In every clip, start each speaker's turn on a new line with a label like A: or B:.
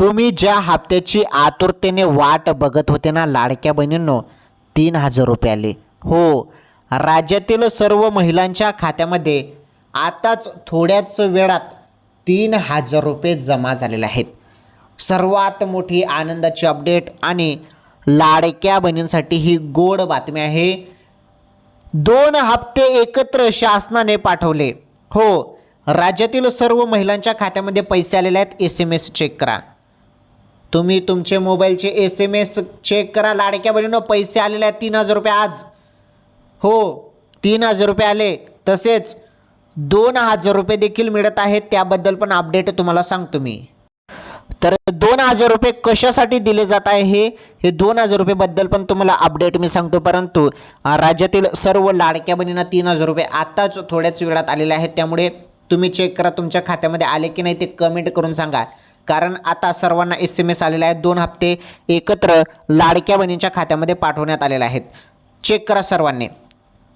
A: तुम्ही ज्या हप्त्याची आतुरतेने वाट बघत होते ना लाडक्या बहिणींनो तीन हजार रुपये आले हो राज्यातील सर्व महिलांच्या खात्यामध्ये आताच थोड्याच वेळात तीन हजार रुपये जमा झालेले आहेत. सर्वात मोठी आनंदाची अपडेट आणि लाडक्या बहिणींसाठी ही गोड बातमी आहे. दोन हप्ते एकत्र शासनाने पाठवले. हो राज्यातील सर्व महिलांच्या खात्यामध्ये पैसे आलेले आहेत. एस एम एस चेक करा. तुम्ही तुमचे मोबाईलचे एस एम एस चेक करा. लाडक्या बहिणीनं पैसे आलेले आहेत तीन हजार रुपये आज. हो तीन हजार रुपये आले. तसेच दोन हजार रुपये देखील मिळत आहेत. त्याबद्दल पण अपडेट तुम्हाला सांगतो मी. तर दोन हजार रुपये कशासाठी दिले जात आहे हे हे दोन हजार रुपयेबद्दल पण तुम्हाला अपडेट मी सांगतो. परंतु राज्यातील सर्व लाडक्या बहिणींना तीन हजार रुपये आत्ताच थोड्याच वेळात आलेले आहेत. त्यामुळे तुम्ही चेक करा तुमच्या खात्यामध्ये आले की नाही ते कमेंट करून सांगा. कारण आता सर्वांना एस एम एस आलेले आहेत. दोन हप्ते एकत्र लाडक्या बहिणींच्या खात्यामध्ये पाठवण्यात आलेले आहेत. चेक करा सर्वांनी.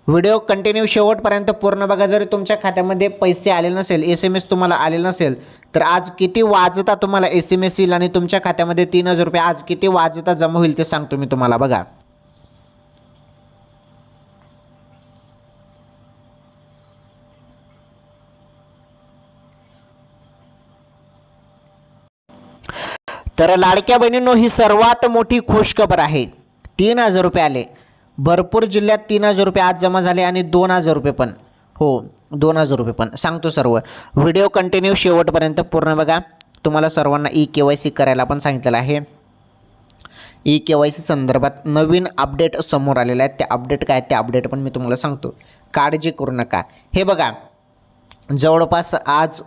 A: व्हिडिओ कंटिन्यू शेवटपर्यंत पूर्ण बघा. जरी तुमच्या खात्यामध्ये पैसे आले नसेल एस एम एस तुम्हाला आले नसेल तर आज किती वाजता तुम्हाला एस एम एस येईल आणि तुमच्या खात्यामध्ये तीन हजार रुपये आज किती वाजता जमा होईल ते सांगतो मी तुम्हाला. बघा. तर लाडक्या बहिणींनो ही सर्वात मोठी खुशखबर आहे. तीन हजार रुपये आले. भरपूर जिल्ह्यात तीन हजार रुपये आज जमा झाले आणि दोन हजार रुपये पण. हो दोन हजार रुपये पण. सांगतो सर्व. व्हिडिओ कंटिन्यू शेवटपर्यंत पूर्ण बघा. तुम्हाला सर्वांना ई के वाय सी करायला पण सांगितलेलं आहे. ई के वाय सी संदर्भात नवीन अपडेट समोर आलेले आहेत ते अपडेट काय? आहेत ते अपडेट पण मी तुम्हाला सांगतो. काळजी करू नका. हे बघा. जवळपास आज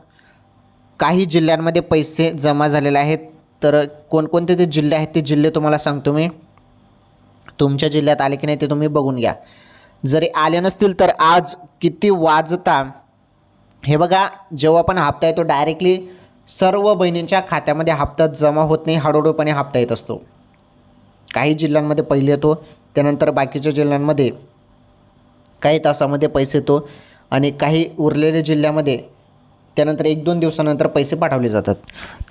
A: काही जिल्ह्यांमध्ये पैसे जमा झालेले आहेत. तर कोणकोणते ते जिल्हे आहेत ते जिल्हे तुम्हाला सांगतो मी. तुमच्या जिल्ह्यात आले की नाही ते तुम्ही बघून घ्या. जरी आले नसतील तर आज किती वाजता हे बघा जेव्हा पण हप्ता येतो डायरेक्टली सर्व बहिणींच्या खात्यामध्ये हप्ता जमा होत नाही हळूहळूपणे हप्ता येत असतो. काही जिल्ह्यांमध्ये पहिले येतो त्यानंतर बाकीच्या जिल्ह्यांमध्ये काही तासामध्ये पैसे येतो आणि काही उरलेल्या जिल्ह्यामध्ये त्यानंतर एक दोन दिवसानंतर पैसे पाठवले जातात.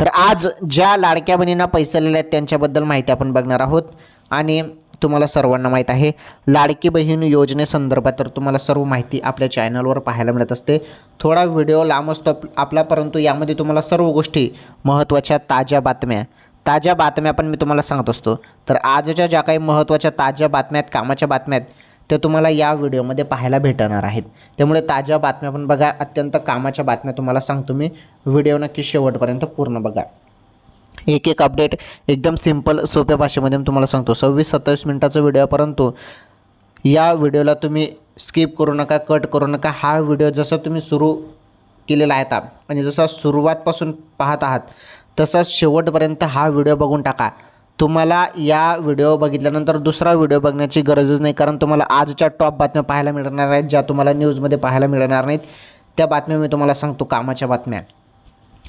A: तर आज ज्या लाडक्या बहिणींना पैसे आलेले आहेत त्यांच्याबद्दल माहिती आपण बघणार आहोत. आणि तुम्हाला सर्वांना माहीत आहे लाडकी बहीण योजनेसंदर्भात तर तुम्हाला सर्व माहिती आपल्या चॅनलवर पाहायला मिळत असते. थोडा व्हिडिओ लांब असतो आपला परंतु यामध्ये तुम्हाला सर्व गोष्टी महत्त्वाच्या ताज्या बातम्या ताज्या बातम्या पण मी तुम्हाला सांगत असतो. तर आजच्या ज्या काही महत्त्वाच्या ताज्या बातम्या आहेत कामाच्या बातम्या आहेत त्या तुम्हाला या व्हिडिओमध्ये पाहायला भेटणार आहेत. त्यामुळे ताज्या बातम्या पण बघा अत्यंत कामाच्या बातम्या तुम्हाला सांगतो मी. व्हिडिओ नक्की शेवटपर्यंत पूर्ण बघा. एक एक अपडेट एकदम सिंपल सोप्या भाषेमध्ये मी तुम्हाला सांगतो. सव्वीस सत्तावीस मिनटाचा व्हिडिओ आहे, परंतु या व्हिडिओला तुम्ही स्किप करू नका कट करू नका. हा व्हिडिओ जसं तुम्ही सुरू केलेला आहे आता आणि जसा सुरुवातपासून पाहत आहात तसाच शेवटपर्यंत हा व्हिडिओ बघून टाका. तुम्हाला या व्हिडिओ बघितल्यानंतर दुसरा व्हिडिओ बघण्याची गरजच नाही कारण तुम्हाला आजच्या टॉप बातम्या पाहायला मिळणार आहेत ज्या तुम्हाला न्यूजमध्ये पाहायला मिळणार नाहीत. त्या बातम्या मी तुम्हाला सांगतो कामाच्या बातम्या.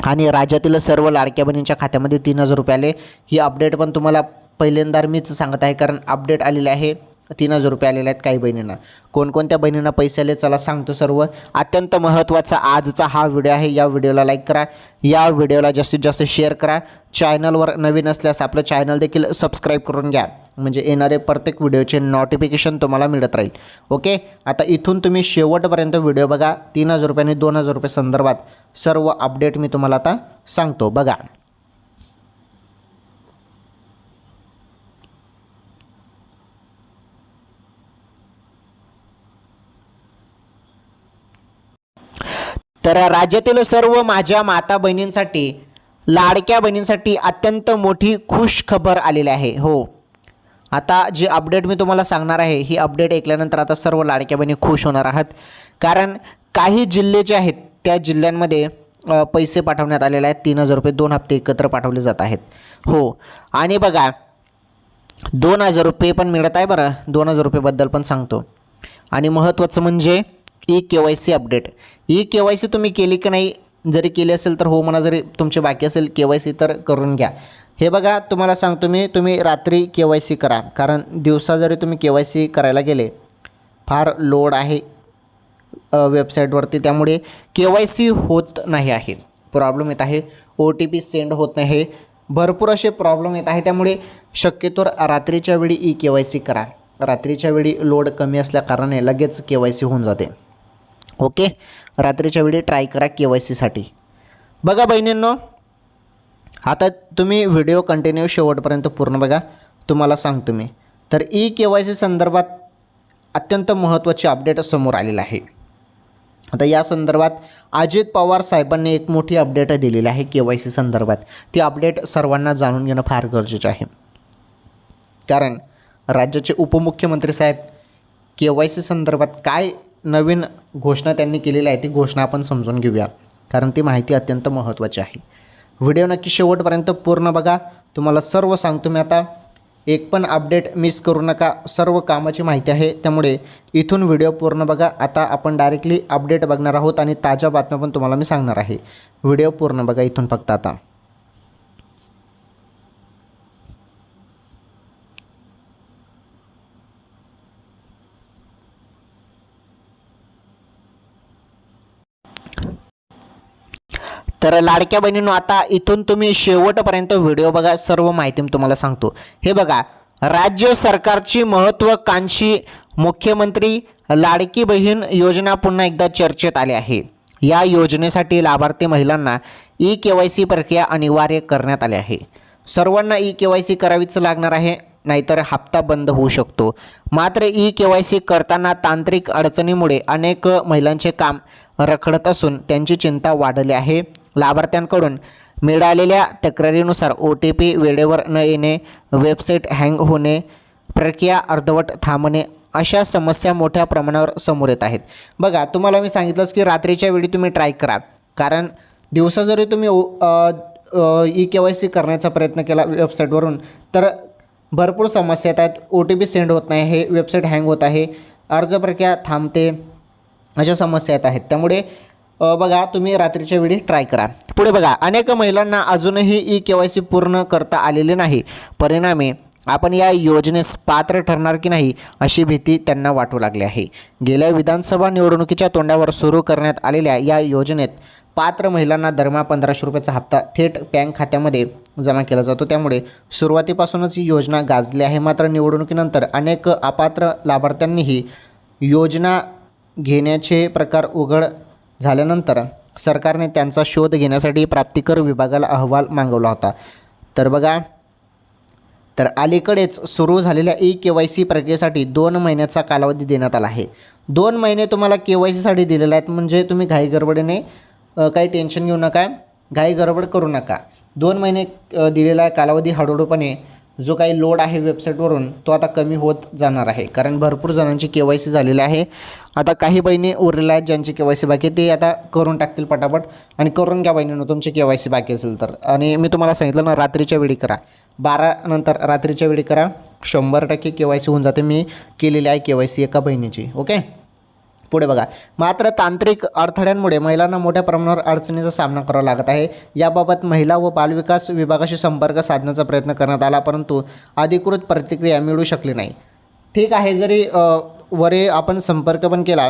A: आणि राज्यातील सर्व लाडक्या बहिणींच्या खात्यामध्ये तीन हजार रुपये आले. ही अपडेट पण तुम्हाला पहिल्यांदा मीच सांगत आहे कारण अपडेट आलेले आहे. तीन हजार रुपये आलेले आहेत काही बहिणींना. कोणकोणत्या बहिणींना पैसे आले चला सांगतो सर्व. अत्यंत महत्त्वाचा आजचा हा व्हिडिओ आहे. या व्हिडिओला लाईक करा. या व्हिडिओला जास्तीत जास्त शेअर करा. चॅनलवर नवीन असल्यास आपलं चॅनल देखील सबस्क्राईब करून घ्या. म्हणजे येणारे प्रत्येक व्हिडिओचे नोटिफिकेशन तुम्हाला मिळत राहील. ओके आता इथून तुम्ही शेवटपर्यंत व्हिडिओ बघा. तीन हजार रुपये आणि दोन हजार रुपये संदर्भात सर्व अपडेट मी तुम्हाला आता सांगतो. बघा. तर राज्यातील सर्व माझ्या माता बहिणींसाठी लाडक्या बहिणींसाठी अत्यंत मोठी खुश खबर आलेली आहे. हो. आता जी अपडेट मी तुम्हाला सांगणार आहे ही अपडेट ऐकल्यानंतर आता सर्व लाडक्या बहिणी खुश होणार आहात. कारण काही जिल्हे जे आहेत त्या जिल्ह्यांमध्ये पैसे पाठवण्यात आलेले आहेत. तीन हजार रुपये दोन हप्ते एकत्र पाठवले जात आहेत. हो. आणि बघा दोन हजार रुपये पण मिळत आहे बरं. दोन हजार रुपयेबद्दल पण सांगतो. आणि महत्त्वाचं म्हणजे E K Y C update E K Y C तुम्ही केली की नाही जरी केली असेल तर हो म्हणा जरी तुमचे बाकी असेल के वाय सी तर करून घ्या. हे बघा तुम्हाला सांगतो मी तुम्ही रात्री के वाय सी करा. कारण दिवसा जरी तुम्ही के वाय सी करायला गेले फार लोड आहे वेबसाईटवरती त्यामुळे के वाय सी होत नाही आहे. प्रॉब्लेम येत आहे. ओ टी पी सेंड होत नाही. भरपूर असे प्रॉब्लेम येत आहे. त्यामुळे शक्यतोवर रात्रीच्या वेळी ई के वाय सी करा. रात्रीच्या वेळी लोड कमी असल्याकारणाने लगेच के वाय सी होऊन जाते. ओके? रात्रीच्या वेळी ट्राय करा के वाय सीसाठी बघा बहिणींनो आता तुम्ही व्हिडिओ कंटिन्यू शेवटपर्यंत पूर्ण बघा. तुम्हाला सांगतो मी. तर ई के वाय सी संदर्भात अत्यंत महत्त्वाची अपडेट समोर आलेलं आहे. आता या संदर्भात अजित पवार साहेबांनी एक मोठी अपडेट दिलेली आहे के वाय सी संदर्भात. ती अपडेट सर्वांना जाणून घेणं फार गरजेचं आहे. कारण राज्याचे उपमुख्यमंत्री साहेब के वाय सी संदर्भात काय नवीन घोषणा त्यांनी केलेली आहे ती घोषणा आपण समजून घेऊया. कारण ती माहिती अत्यंत महत्त्वाची आहे. व्हिडिओ नक्की शेवटपर्यंत पूर्ण बघा. तुम्हाला सर्व सांगतो मी आता. एक पण अपडेट मिस करू नका. सर्व कामाची माहिती आहे. त्यामुळे इथून व्हिडिओ पूर्ण बघा. आता आपण डायरेक्टली अपडेट बघणार आहोत आणि ताज्या बातम्या पण तुम्हाला मी सांगणार आहे. व्हिडिओ पूर्ण बघा इथून फक्त आता. तर लाडक्या बहिणींनो आता इथून तुम्ही शेवटपर्यंत व्हिडिओ बघा सर्व माहिती मी तुम्हाला सांगतो. हे बघा राज्य सरकारची महत्त्वाकांक्षी मुख्यमंत्री लाडकी बहीण योजना पुन्हा एकदा चर्चेत आली आहे. या योजनेसाठी लाभार्थी महिलांना ई के वाय सी प्रक्रिया अनिवार्य करण्यात आली आहे. सर्वांना ई के वाय सी करावीच लागणार आहे नाहीतर हप्ता बंद होऊ शकतो. मात्र ई के वाय सी करताना तांत्रिक अडचणीमुळे अनेक महिलांचे काम रखडत असून त्यांची चिंता वाढली आहे. लाभार्थ्यांकडून मिळालेल्या तक्रारीनुसार ओ टी पी वेळेवर न येणे वेबसाईट हँग होणे प्रक्रिया अर्धवट थांबणे अशा समस्या मोठ्या प्रमाणावर समोर येत आहेत. बघा तुम्हाला मी सांगितलंच की रात्रीच्या वेळी तुम्ही ट्राय करा. कारण दिवसा जरी तुम्ही ई के वाय सी करण्याचा प्रयत्न केला वेबसाईटवरून तर भरपूर समस्या येत आहेत. ओ टी पी सेंड होत नाही हे वेबसाईट हँग होत आहे अर्ज प्रक्रिया थांबते अशा समस्या येत आहेत. त्यामुळे बघा तुम्ही रात्रीच्या वेळी ट्राय करा. पुढे बघा अनेक महिलांना अजूनही ई के वाय सी पूर्ण करता आलेले नाही. परिणामी आपण या योजनेस पात्र ठरणार की नाही अशी भीती त्यांना वाटू लागली आहे. गेल्या विधानसभा निवडणुकीच्या तोंडावर सुरू करण्यात आलेल्या या योजनेत पात्र महिलांना दरम्यान पंधराशे रुपयाचा हप्ता थेट बँक खात्यामध्ये जमा केला जातो. त्यामुळे सुरुवातीपासूनच ही योजना गाजली आहे. मात्र निवडणुकीनंतर अनेक अपात्र लाभार्थ्यांनीही योजना घेण्याचे प्रकार उघड झाल्यानंतर सरकारने त्यांचा शोध घेण्यासाठी प्राप्तिकर विभागाला अहवाल मागवला होता. तर बघा तर अलीकडेच सुरू झालेल्या ई के वाय सी प्रक्रियेसाठी दोन महिन्याचा कालावधी देण्यात आला आहे. दोन महिने तुम्हाला के वाय सीसाठी दिलेले आहेत म्हणजे तुम्ही घाई गडबडीने काही टेन्शन घेऊ नका घाई गडबड करू नका. दोन महिने दिलेला आहे कालावधी हळूहळूपणे जो काही लोड आहे वेबसाईटवरून तो आता कमी होत जाणार आहे. कारण भरपूर जणांची के वाय सी झालेली आहे. आता काही बहिणी उरलेल्या आहेत ज्यांची के वाय सी बाकी ते आता करून टाकतील पटापट. आणि करून घ्या बहिणीनं तुमची के वाय सी बाकी असेल तर. आणि मी तुम्हाला सांगितलं ना रात्रीच्या वेळी करा. बारा नंतर रात्रीच्या वेळी करा. शंभर टक्के के वाय सी होऊन जाते. मी केलेली आहे के वाय सी एका बहिणीची. ओके? पुढे बघा. मात्र तांत्रिक अडथळ्यांमुळे महिलांना मोठ्या प्रमाणावर अडचणीचा सामना करावा लागत आहे. याबाबत महिला व बालविकास विभागाशी संपर्क साधण्याचा प्रयत्न करण्यात आला परंतु अधिकृत प्रतिक्रिया मिळू शकली नाही. ठीक आहे जरी वरे आपण संपर्क पण केला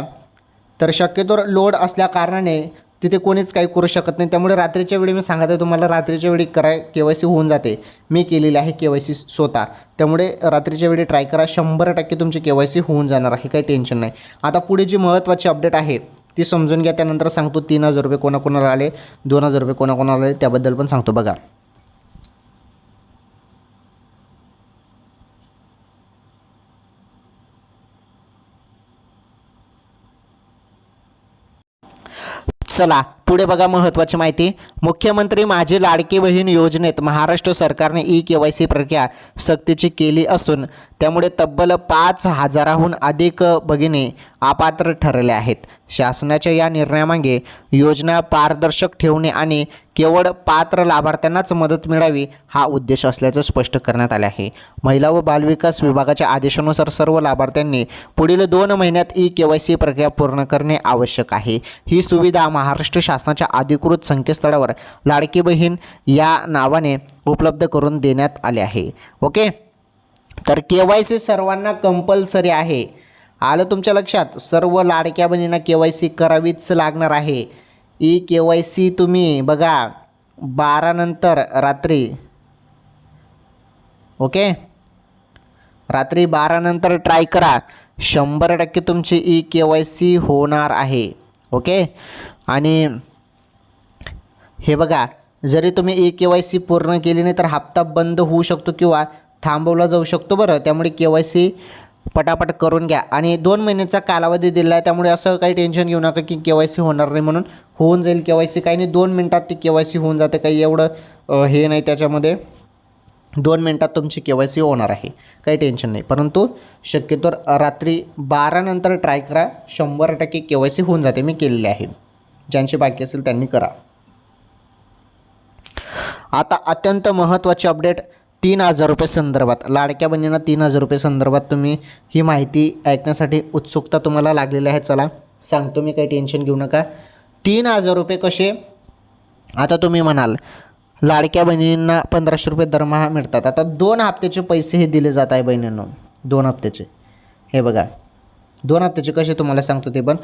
A: तर शक्यतोवर लोड असल्या कारणाने तिथे कोणीच काही करू शकत नाही. त्यामुळे रात्रीच्या वेळी मी सांगत आहे तुम्हाला रात्रीच्या वेळी कराय के वाय सी होऊन जाते. मी केलेली आहे के वाय सी स्वतः. त्यामुळे रात्रीच्या वेळी ट्राय करा. शंभर टक्के तुमची के वाय सी होऊन जाणार आहे. काही टेन्शन नाही. आता पुढे जी महत्त्वाची अपडेट आहे ती समजून घ्या. त्यानंतर सांगतो तीन हजार रुपये कोणाकोणाला आले दोन हजार रुपये कोणाकोणाला आले त्याबद्दल पण सांगतो. बघा. चला पुढे बघा महत्त्वाची माहिती. मुख्यमंत्री माझी लाडकी बहीण योजनेत महाराष्ट्र सरकारने ई के वाय सी प्रक्रिया सक्तीची केली असून त्यामुळे तब्बल पाच हजाराहून अधिक भगिनी अपात्र ठरले आहेत. शासनाच्या या निर्णयामागे योजना पारदर्शक ठेवणे आणि केवळ पात्र लाभार्थ्यांनाच मदत मिळावी हा उद्देश असल्याचं स्पष्ट करण्यात आले आहे. महिला व बालविकास विभागाच्या आदेशानुसार सर्व लाभार्थ्यांनी पुढील दोन महिन्यात ई के वाय सी प्रक्रिया पूर्ण करणे आवश्यक आहे. ही सुविधा महाराष्ट्र शासनाच्या अधिकृत संकेतस्थळावर लाडकी बहीण या नावाने उपलब्ध करून देण्यात आले आहे. ओके? तर के वाय सी सर्वांना कंपल्सरी आहे. आलं तुमच्या लक्षात? सर्व लाडक्या बहिणींना के वाय सी करावीच लागणार आहे. ई के वाय सी तुम्ही बघा बारानंतर रात्री. ओके? रात्री बारानंतर ट्राय करा. शंभर टक्के तुमची ई के वाय सी होणार आहे. ओके? आणि हे बघा जरी तुम्ही ए के वाय सी पूर्ण केली नाही तर हप्ता बंद होऊ शकतो किंवा थांबवला जाऊ शकतो बरं. त्यामुळे के वाय सी पटापट करून घ्या. आणि दोन महिन्याचा कालावधी दिला आहे त्यामुळे असं काही टेन्शन घेऊ नका की के वाय सी होणार नाही म्हणून. होऊन जाईल के वाय सी काही नाही दोन मिनटात ती के वाय सी होऊन जाते. काही एवढं हे नाही त्याच्यामध्ये. दोन मिनटात तुमची के वाय सी होणार आहे. काही टेन्शन नाही. परंतु शक्यतो रात्री बारानंतर ट्राय करा. शंभर टक्के के वाय सी होऊन जाते. मी केलेली आहे. ज्यांची बाकी असेल त्यांनी करा. आता अत्यंत महत्त्वाची अपडेट तीन हजार रुपये संदर्भात. लाडक्या बहिणींना तीन हजार रुपये संदर्भात तुम्ही ही माहिती ऐकण्यासाठी उत्सुकता तुम्हाला लागलेली आहे. चला सांगतो मी काही टेन्शन घेऊ नका. तीन हजार रुपये कसे? आता तुम्ही म्हणाल लाडक्या बहिणींना पंधराशे रुपये दरमहा मिळतात. आता दोन हप्त्याचे पैसे हे दिले जात आहे बहिणींनो. दोन हप्त्याचे. हे बघा दोन हप्त्याचे कसे तुम्हाला सांगतो ते पण.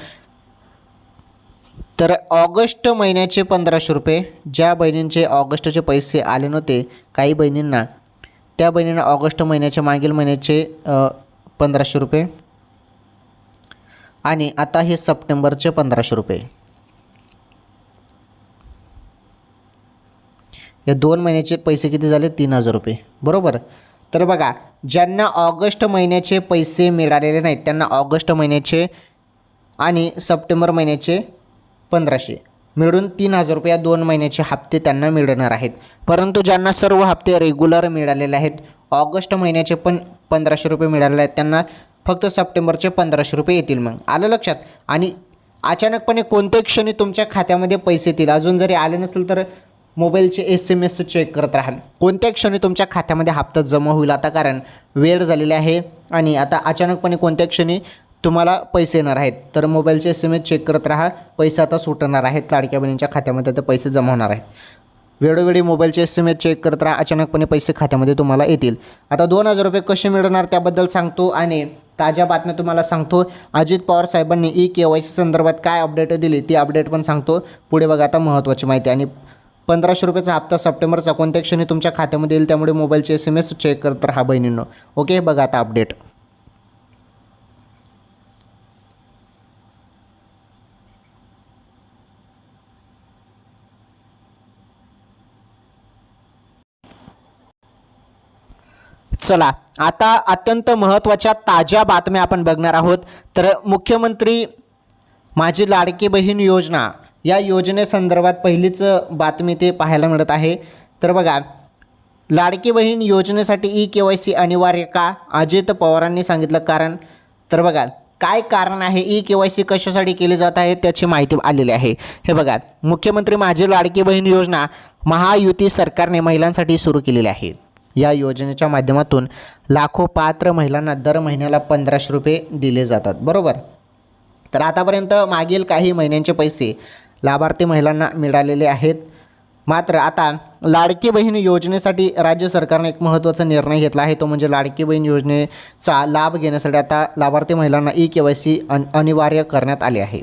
A: तर ऑगस्ट महिन्याचे पंधराशे रुपये ज्या बहिणींचे ऑगस्टचे पैसे आले नव्हते काही बहिणींना त्या बहिणींना ऑगस्ट महिन्याच्या मागील महिन्याचे पंधराशे रुपये. आणि आता हे सप्टेंबरचे पंधराशे रुपये. या दोन महिन्याचे पैसे किती झाले? तीन हजार रुपये. बरोबर? तर बघा ज्यांना ऑगस्ट महिन्याचे पैसे मिळालेले नाहीत त्यांना ऑगस्ट महिन्याचे आणि सप्टेंबर महिन्याचे पंधराशे. मिळून तीन हजार रुपया दोन महिन्याचे हप्ते त्यांना मिळणार आहेत. परंतु ज्यांना सर्व हप्ते रेग्युलर मिळालेले आहेत ऑगस्ट महिन्याचे पण पंधराशे रुपये मिळालेले आहेत त्यांना फक्त सप्टेंबरचे पंधराशे रुपये येतील मग. आलं लक्षात? आणि अचानकपणे कोणत्याही क्षणी तुमच्या खात्यामध्ये पैसे येतील? अजून जरी आले नसेल तर मोबाईलचे एस एम एस चेक करत राहा कोणत्याही क्षणी तुमच्या खात्यामध्ये हप्ता जमा होईल आता कारण वेळ झालेली आहे आणि आता अचानकपणे कोणत्याही क्षणी तुम्हाला पैसे येणार आहेत. तर मोबाईलचे एस एम एस चेक करत राहा. पैसे आता सुटणार आहेत. लाडक्या बहिणींच्या खात्यामध्ये तर पैसे जमा होणार आहेत. वेळोवेळी मोबाईलचे एस एम एस चेक करत राहा. अचानकपणे पैसे खात्यामध्ये तुम्हाला येतील. आता दोन हजार रुपये कसे मिळणार त्याबद्दल सांगतो आणि ताज्या बातम्या तुम्हाला सांगतो. अजित पवार साहेबांनी ई के वाय सी संदर्भात काय अपडेट दिली ती अपडेट पण सांगतो. पुढे बघा आता महत्त्वाची माहिती. आणि पंधराशे रुपयाचा हप्ता सप्टेंबरचा. कोणत्या क्षणी तुमच्या खात्यामध्ये येईल त्यामुळे मोबाईलचे एस एम एस चेक करत राहा बहिणींनो. ओके बघा आता अपडेट चला आता अत्यंत महत्त्वाच्या ताज्या बातम्या आपण बघणार आहोत. तर मुख्यमंत्री माझी लाडकी बहीण योजना या योजनेसंदर्भात पहिलीच बातमी ते पाहायला मिळत आहे. तर बघा लाडकी बहीण योजनेसाठी ई के वाय सी अनिवार्य का? अजित पवारांनी सांगितलं कारण. तर बघा काय कारण आहे ई के वाय सी कशासाठी केली जात आहे त्याची माहिती आलेली आहे. हे बघा मुख्यमंत्री माझी लाडकी बहीण योजना महायुती सरकारने महिलांसाठी सुरू केलेली आहे. या योजनेच्या माध्यमातून लाखो पात्र महिलांना दर महिन्याला पंधराशे रुपये दिले जातात. बरोबर? तर आतापर्यंत मागील काही महिन्यांचे पैसे लाभार्थी महिलांना मिळालेले आहेत. मात्र आता लाडकी बहीण योजनेसाठी राज्य सरकारने एक महत्त्वाचा निर्णय घेतला आहे. तो म्हणजे लाडकी बहीण योजनेचा लाभ घेण्यासाठी आता लाभार्थी महिलांना ई के वाय सी अन अनिवार्य करण्यात आले आहे.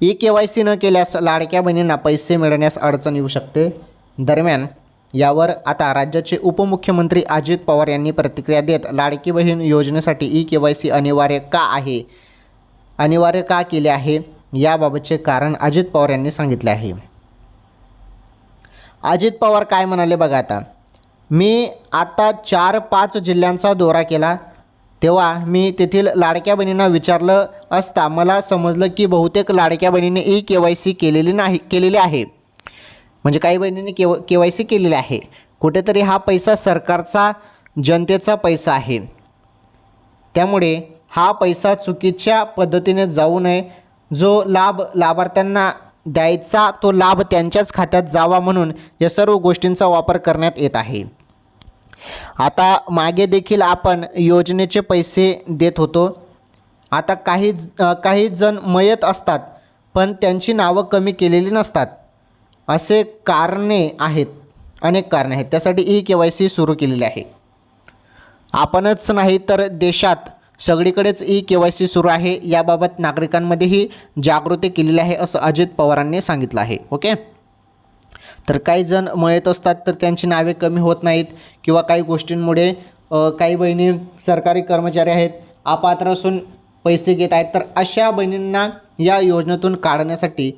A: ई के वाय सी न केल्यास लाडक्या बहिणींना पैसे मिळण्यास अडचण येऊ शकते. दरम्यान यावर आता राज्याचे उपमुख्यमंत्री अजित पवार यांनी प्रतिक्रिया देत लाडकी बहीण योजनेसाठी ई के वाय सी अनिवार्य का आहे? अनिवार्य का केले आहे? याबाबतचे कारण अजित पवार यांनी सांगितले आहे. अजित पवार काय म्हणाले बघा आता. मी आता चार पाच जिल्ह्यांचा दौरा केला. तेव्हा मी तेथील लाडक्या बहिणींना विचारलं असता मला समजलं की बहुतेक लाडक्या बहिणीने ई के वाय सी केलेली नाही केलेली आहे. म्हणजे काही बहिणींनी केव के वाय सी केलेली आहे. कुठेतरी हा पैसा सरकारचा जनतेचा पैसा आहे. त्यामुळे हा पैसा चुकीच्या पद्धतीने जाऊ नये. जो लाभ लाभार्थ्यांना द्यायचा तो लाभ त्यांच्याच खात्यात जावा म्हणून या सर्व गोष्टींचा वापर करण्यात येत आहे. आता मागे देखील आपण योजनेचे पैसे देत होतो. आता काही काही जण मयत असतात पण त्यांची नावं कमी केलेली नसतात. असे कारणे आहेत अनेक कारणे आहेत. त्यासाठी ई के वाय सी सुरू केलेली आहे. आपणच नाही तर देशात सगळीकडेच ई के वाय सी सुरू आहे. याबाबत नागरिकांमध्येही जागृती केलेली आहे असं अजित पवारांनी सांगितलं आहे. ओके? तर काही जण मयत असतात तर त्यांची नावे कमी होत नाहीत किंवा काही गोष्टींमुळे काही बहिणी सरकारी कर्मचारी आहेत अपात्र असून पैसे घेत आहेत. तर अशा बहिणींना या योजनेतून काढण्यासाठी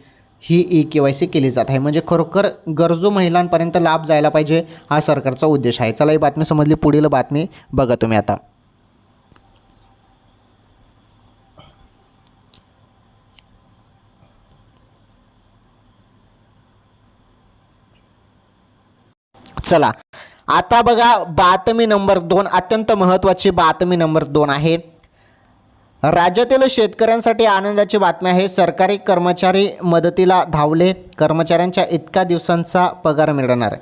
A: ही ई के वाय सी केली जात आहे. म्हणजे खरोखर गरजू महिलांपर्यंत लाभ जायला पाहिजे हा सरकारचा उद्देश आहे. चला ही बातमी समजली. पुढील बातमी बघा तुम्ही आता. चला आता बघा बातमी नंबर दोन. अत्यंत महत्त्वाची बातमी नंबर दोन आहे. राज्यातील शेतकऱ्यांसाठी आनंदाची बातमी आहे. सरकारी कर्मचारी मदतीला धावले. कर्मचाऱ्यांच्या इतक्या दिवसांचा पगार मिळणार.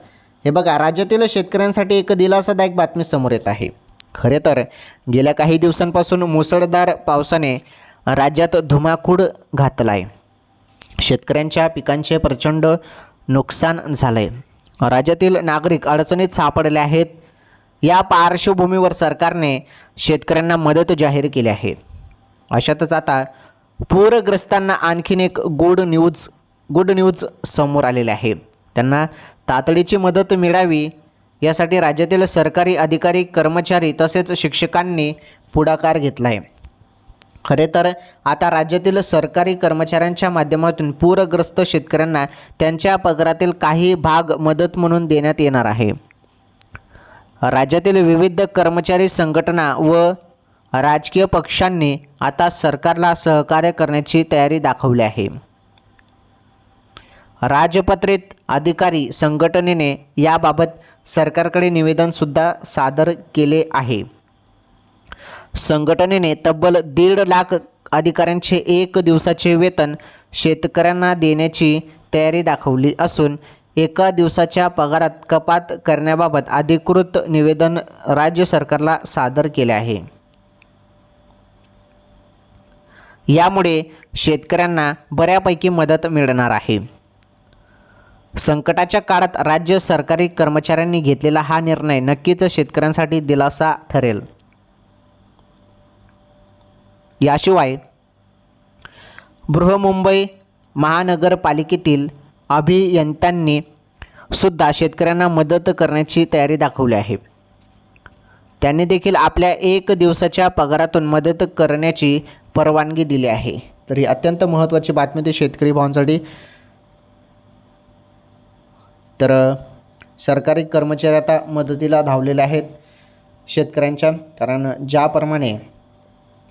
A: हे बघा राज्यातील शेतकऱ्यांसाठी एक दिलासादायक बातमी समोर येत आहे. खरे तर गेल्या काही दिवसांपासून मुसळधार पावसाने राज्यात धुमाकूड घातला आहे शेतकऱ्यांच्या पिकांचे प्रचंड नुकसान झालं आहे राज्यातील नागरिक अडचणीत सापडले आहेत. या पार्श्वभूमीवर सरकारने शेतकऱ्यांना मदत जाहीर केली आहे. अशातच आता पूरग्रस्तांना आणखीन एक गुड न्यूज गुड न्यूज समोर आलेले आहे. त्यांना तातडीची मदत मिळावी यासाठी राज्यातील सरकारी अधिकारी कर्मचारी तसेच शिक्षकांनी पुढाकार घेतला आहे खरे तर आता राज्यातील सरकारी कर्मचाऱ्यांच्या माध्यमातून पूरग्रस्त शेतकऱ्यांना त्यांच्या पगारातील काही भाग मदत म्हणून देण्यात येणार आहे. राज्यातील विविध कर्मचारी संघटना व राजकीय पक्षांनी आता सरकारला सहकार्य करण्याची तयारी दाखवली आहे. राजपत्रित अधिकारी संघटनेने याबाबत सरकारकडे निवेदनसुद्धा सादर केले आहे. संघटनेने तब्बल दीड लाख अधिकाऱ्यांचे एक दिवसाचे वेतन शेतकऱ्यांना देण्याची तयारी दाखवली असून एका दिवसाच्या पगारात कपात करण्याबाबत अधिकृत निवेदन राज्य सरकारला सादर केले आहे. यामुळे शेतकऱ्यांना बऱ्यापैकी मदत मिळणार आहे. संकटाच्या काळात राज्य सरकारी कर्मचाऱ्यांनी घेतलेला हा निर्णय नक्कीच शेतकऱ्यांसाठी दिलासा ठरेल. याशिवाय बृहमुंबई महानगरपालिकेतील अभियंत्यांनी सुद्धा शेतकऱ्यांना मदत करण्याची तयारी दाखवली आहे. त्यांनी देखील आपल्या एक दिवसाच्या पगारातून मदत करण्याची परवानगी दिली आहे. तर ही अत्यंत महत्त्वाची बातमी ते शेतकरी भावांसाठी. तर सरकारी कर्मचारी आता मदतीला धावलेले आहेत शेतकऱ्यांच्या. कारण ज्याप्रमाणे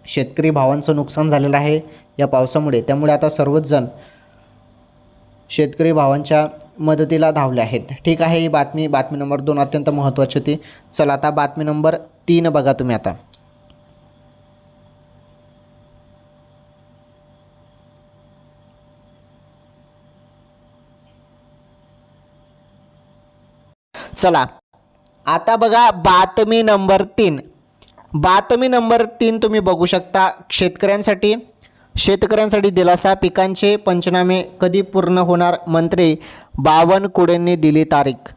A: शेतकरी भावांचं नुकसान झालेलं आहे या पावसामुळे त्यामुळे आता सर्वच जण शेतकरी भावांच्या मदतीला धावले आहेत. ठीक आहे ही बातमी बातमी नंबर दोन अत्यंत महत्त्वाची होती. चला आता बातमी नंबर तीन बघा तुम्ही आता. चला. आता बघा बातमी नंबर तीन. बातमी नंबर तीन तुम्ही बघू शकता शेतकऱ्यांसाठी. शेतकऱ्यांसाठी दिलासा पिकांचे पंचनामे कधी पूर्ण होणार? मंत्री बावनकुळेंनी दिली तारीख.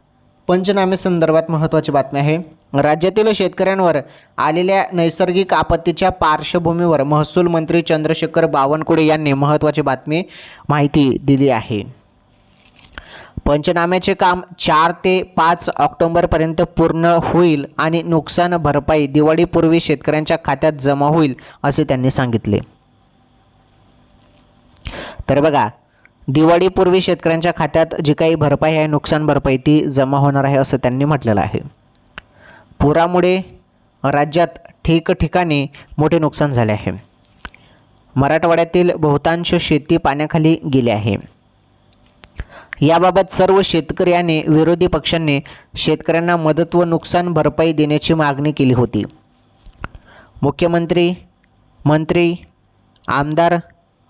A: पंचनामे संदर्भात महत्त्वाची बातमी आहे. राज्यातील शेतकऱ्यांवर आलेल्या नैसर्गिक आपत्तीच्या पार्श्वभूमीवर महसूल मंत्री चंद्रशेखर बावनकुळे यांनी महत्त्वाची बातमी माहिती दिली आहे. पंचनाम्याचे काम चार ते पाच ऑक्टोंबरपर्यंत पूर्ण होईल आणि नुकसान भरपाई दिवाळीपूर्वी शेतकऱ्यांच्या खात्यात जमा होईल असे त्यांनी सांगितले. तर बघा दिवाळीपूर्वी शेतकऱ्यांच्या खात्यात जी काही भरपाई आहे नुकसान भरपाई ती जमा होणार आहे असं त्यांनी म्हटलेलं आहे. पुरामुळे राज्यात ठिकठिकाणी मोठे नुकसान झाले आहे. मराठवाड्यातील बहुतांश शेती पाण्याखाली गेली आहे. याबाबत सर्व शेतकरी आणि विरोधी पक्षांनी शेतकऱ्यांना मदत व नुकसान भरपाई देण्याची मागणी केली होती. मुख्यमंत्री मंत्री आमदार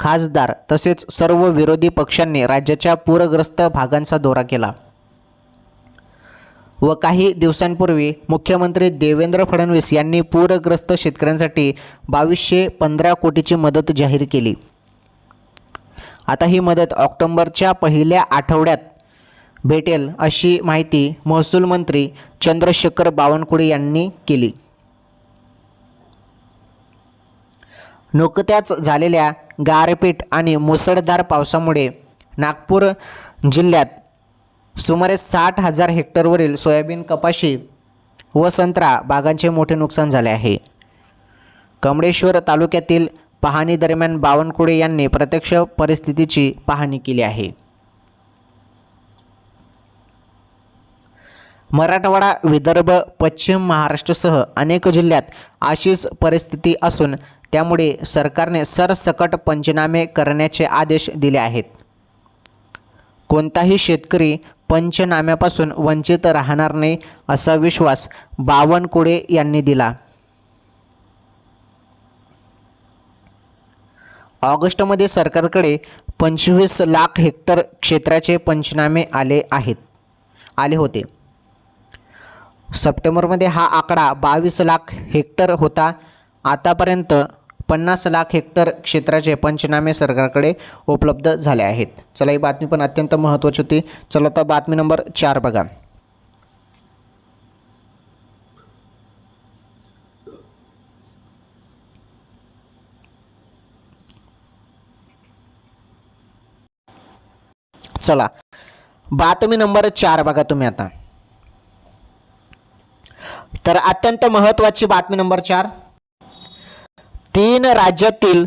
A: खासदार तसेच सर्व विरोधी पक्षांनी राज्याच्या पूरग्रस्त भागांचा दौरा केला. व काही दिवसांपूर्वी मुख्यमंत्री देवेंद्र फडणवीस यांनी पूरग्रस्त शेतकऱ्यांसाठी बावीसशे पंधरा कोटीची मदत जाहीर केली. आता ही मदत ऑक्टोंबरच्या पहिल्या आठवड्यात भेटेल अशी माहिती महसूल मंत्री चंद्रशेखर बावनकुळे यांनी केली. नुकत्याच झालेल्या गारपीट आणि मुसळधार पावसामुळे नागपूर जिल्ह्यात सुमारे साठ हजार हेक्टरवरील सोयाबीन कपाशी व संत्रा बागांचे मोठे नुकसान झाले आहे. कमळेश्वर तालुक्यातील पाहणी दरम्यान बावनकुळे यांनी प्रत्यक्ष परिस्थितीची पाहणी केली आहे. मराठवाडा विदर्भ पश्चिम महाराष्ट्रसह अनेक जिल्ह्यात अशीच परिस्थिती असून त्यामुळे सरकारने सरसकट पंचनामे करण्याचे आदेश दिले आहेत. कोणताही शेतकरी पंचनाम्यापासून वंचित राहणार नाही असा विश्वास बावनकुळे यांनी दिला. ऑगस्टमध्ये सरकारकडे पंचवीस लाख हेक्टर क्षेत्राचे पंचनामे आले आहेत आले होते. सप्टेंबरमध्ये हा आकडा बावीस लाख हेक्टर होता. आतापर्यंत पन्नास लाख हेक्टर क्षेत्राचे पंचनामे सरकारकडे उपलब्ध झाले आहेत. चला ही बातमी पण अत्यंत महत्त्वाची होती. चला आता बातमी नंबर चार बघा. चला. बातमी नंबर चार बघा तुम्ही आता. तर अत्यंत महत्त्वाची बातमी नंबर चार. तीन राज्यातील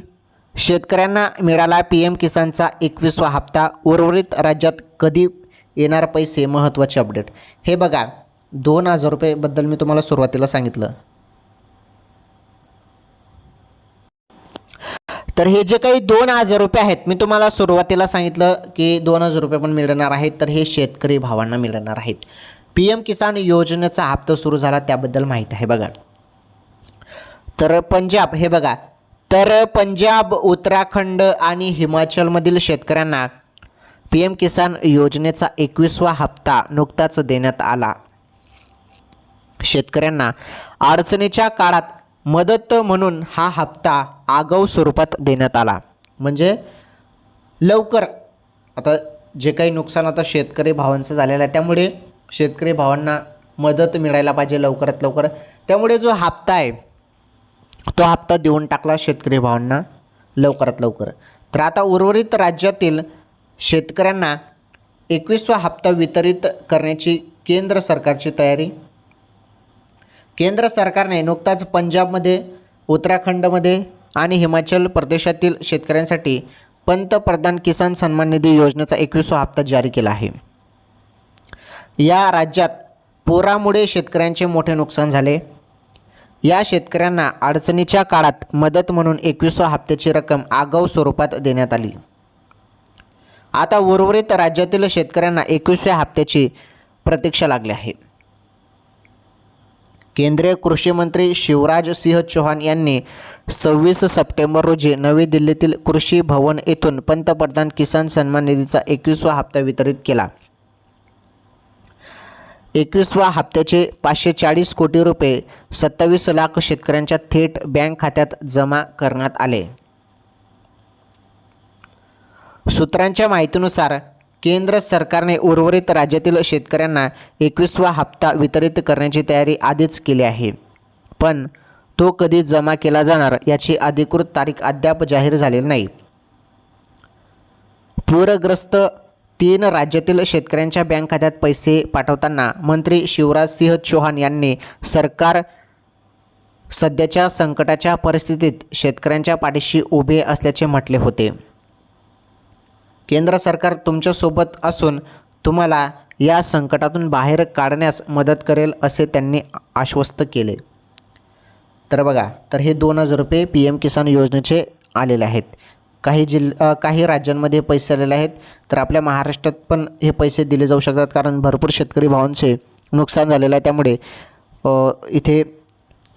A: शेतकऱ्यांना मिळाला पी एम किसानचा एकवीसवा हप्ता. उर्वरित राज्यात कधी येणार पैसे? महत्त्वाचे अपडेट. हे बघा. दोन हजार रुपयेबद्दल मी तुम्हाला सुरुवातीला सांगितलं. तर हे जे काही दोन हजार रुपये आहेत मी तुम्हाला सुरुवातीला सांगितलं की दोन हजार रुपये पण मिळणार आहेत तर हे शेतकरी भावांना मिळणार आहेत. पी एम किसान योजनेचा हप्ता सुरू झाला त्याबद्दल माहिती आहे बघा. तर पंजाब हे बघा. तर पंजाब उत्तराखंड आणि हिमाचलमधील शेतकऱ्यांना पी एम किसान योजनेचा एकवीसवा हप्ता नुकताच देण्यात आला. शेतकऱ्यांना अडचणीच्या काळात मदत म्हणून हा हप्ता आगाऊ स्वरूपात देण्यात आला. म्हणजे लवकर आता जे काही नुकसान आता शेतकरी भावांचं झालेलं आहे त्यामुळे शेतकरी भावांना मदत मिळायला पाहिजे लवकरात लवकर. त्यामुळे जो हप्ता आहे तो हप्ता देऊन टाकला शेतकरी भावांना लवकरात लवकर. तर आता उर्वरित राज्यातील शेतकऱ्यांना एकवीसवा हप्ता वितरित करण्याची केंद्र सरकारची तयारी केंद्र सरकारने नुकताच पंजाबमध्ये उत्तराखंडमध्ये आणि हिमाचल प्रदेशातील शेतकऱ्यांसाठी पंतप्रधान किसान सन्मान निधी योजनेचा एकवीसवा हप्ता जारी केला आहे. या राज्यात पुरामुळे शेतकऱ्यांचे मोठे नुकसान झाले. या शेतकऱ्यांना अडचणीच्या काळात मदत म्हणून एकवीसवा हप्त्याची रक्कम आगाऊ स्वरूपात देण्यात आली. आता उर्वरित राज्यातील शेतकऱ्यांना एकवीसव्या हप्त्याची प्रतीक्षा लागली आहे. केंद्रीय कृषीमंत्री शिवराज सिंह चौहान यांनी सव्वीस सप्टेंबर रोजी नवी दिल्लीतील कृषी भवन येथून पंतप्रधान किसान सन्मान निधीचा एकवीसवा हप्ता वितरित केला. एकवीसवा हप्त्याचे पाचशे चाळीस कोटी रुपये सत्तावीस लाख शेतकऱ्यांच्या थेट बँक खात्यात जमा करण्यात आले. सूत्रांच्या माहितीनुसार केंद्र सरकारने उर्वरित राज्यातील शेतकऱ्यांना एकवीसवा हप्ता वितरित करण्याची तयारी आधीच केली आहे. पण तो कधी जमा केला जाणार याची अधिकृत तारीख अद्याप जाहीर झालेली नाही. पूरग्रस्त तीन राज्यातील शेतकऱ्यांच्या बँक खात्यात पैसे पाठवताना मंत्री शिवराज सिंह चौहान यांनी सरकार सध्याच्या संकटाच्या परिस्थितीत शेतकऱ्यांच्या पाठीशी उभे असल्याचे म्हटले होते. केंद्र सरकार तुमच्यासोबत असून तुम्हाला या संकटातून बाहेर काढण्यास मदत करेल असे त्यांनी आश्वस्त केले. तर बघा तर हे दोन हजार रुपये पी एम किसान योजनेचे आलेले आहेत. काही जिल्हा काही राज्यांमध्ये पैसे आलेले आहेत. तर आपल्या महाराष्ट्रात पण हे पैसे दिले जाऊ शकतात कारण भरपूर शेतकरी भावांचे नुकसान झालेलं आहे. त्यामुळे इथे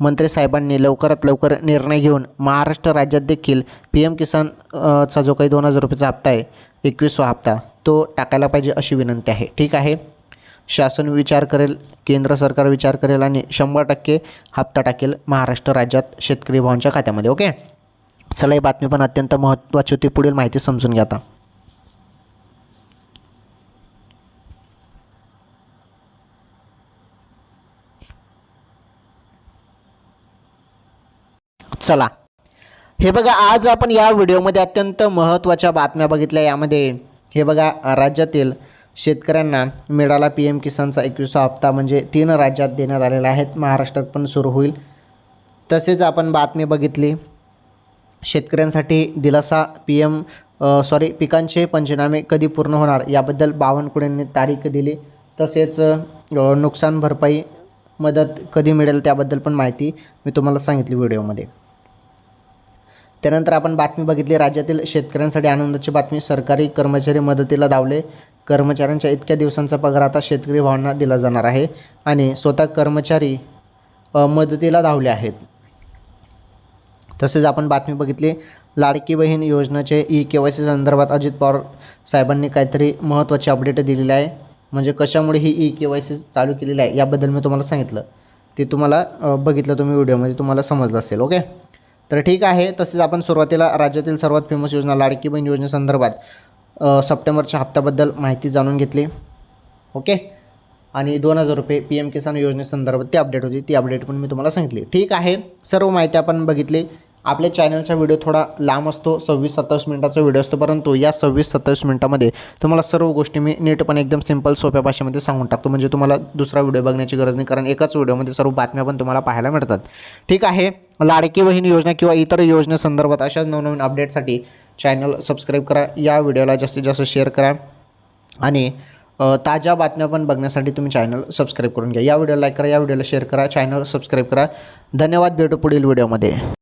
A: मंत्री साहेबांनी लवकरात लवकर निर्णय घेऊन महाराष्ट्र राज्यात देखील पी एम किसान चा जो काही दोन हजार रुपयाचा हप्ता आहे एकवीसवा हप्ता तो टाकायला पाहिजे अशी विनंती आहे. ठीक आहे? शासन विचार करेल केंद्र सरकार विचार करेल आणि शंभर टक्के हप्ता टाकेल महाराष्ट्र राज्यात शेतकरी भावांच्या खात्यामध्ये ओके? चला ही बातमी पण अत्यंत महत्त्वाची होती. पुढील माहिती समजून घ्या आता. चला. हे बघा आज आपण या व्हिडिओमध्ये अत्यंत महत्त्वाच्या बातम्या बघितल्या यामध्ये. हे बघा राज्यातील शेतकऱ्यांना मिळाला पी एम किसानचा एकवीसवा हप्ता म्हणजे तीन राज्यात देण्यात आलेला आहेत. महाराष्ट्रात पण सुरू होईल. तसेच आपण बातमी बघितली शेतकऱ्यांसाठी दिलासा पी एम सॉरी पिकांचे पंचनामे कधी पूर्ण होणार याबद्दल बावनकुळेंनी तारीख दिली. तसेच नुकसान भरपाई मदत कधी मिळेल त्याबद्दल पण माहिती मी तुम्हाला सांगितली व्हिडिओमध्ये. त्यानंतर आपण बातमी बघितली राज्यातील शेतकऱ्यांसाठी आनंदाची बातमी सरकारी कर्मचारी मदतीला धावले. कर्मचाऱ्यांच्या इतक्या दिवसांचा पगार आता शेतकरी भावांना दिला जाणार आहे आणि स्वतः कर्मचारी मदतीला धावले आहेत. तसेच आपण बातमी बघितली लाडकी बहीण योजनेचे ई के वाय सी संदर्भात अजित पवार साहेबांनी काहीतरी महत्त्वाची अपडेट दिलेली आहे. म्हणजे कशामुळे ही ई के वाय सी चालू केलेली आहे याबद्दल मी तुम्हाला सांगितलं. ते तुम्हाला बघितलं तुम्ही व्हिडिओमध्ये तुम्हाला समजलं असेल ओके? तर ठीक आहे तसेच आपण सुरुवातीला राज्यातील सर्वात फेमस योजना लाडकी बहीण योजनेसंदर्भात सप्टेंबरच्या हप्त्याबद्दल माहिती जाणून घेतली. ओके? आणि दोन हजार रुपये पी एम किसान योजनेसंदर्भात ती अपडेट होती ती अपडेट पण मी तुम्हाला सांगितली. ठीक आहे सर्व माहिती आपण बघितली. आपल्या चॅनलचा व्हिडिओ थोडा लांब असतो सव्वीस सत्तावीस मिनिटाचा व्हिडिओ असतो परंतु या सव्वीस सत्तावीस मिनिटामध्ये तुम्हाला सर्व गोष्टी मी नीटपणे एकदम सिंपल सोप्या भाषेमध्ये सांगून टाकतो. म्हणजे तुम्हाला दुसरा व्हिडिओ बघण्याची गरज नाही कारण एकाच व्हिडिओमध्ये सर्व बातम्या पण तुम्हाला पाहायला मिळतात. ठीक आहे लाडकी बहीण योजना किंवा इतर योजनेसंदर्भात अशाच नवनवीन अपडेटसाठी चॅनल सबस्क्राईब करा. या व्हिडिओला जास्तीत जास्त शेअर करा. आणि ताज्या बातम्या पण बघण्यासाठी तुम्ही चॅनल सबस्क्राईब करून घ्या. या व्हिडिओला लाईक करा या व्हिडिओला शेअर करा चॅनल सबस्क्राईब करा. धन्यवाद भेटू पुढील व्हिडिओमध्ये.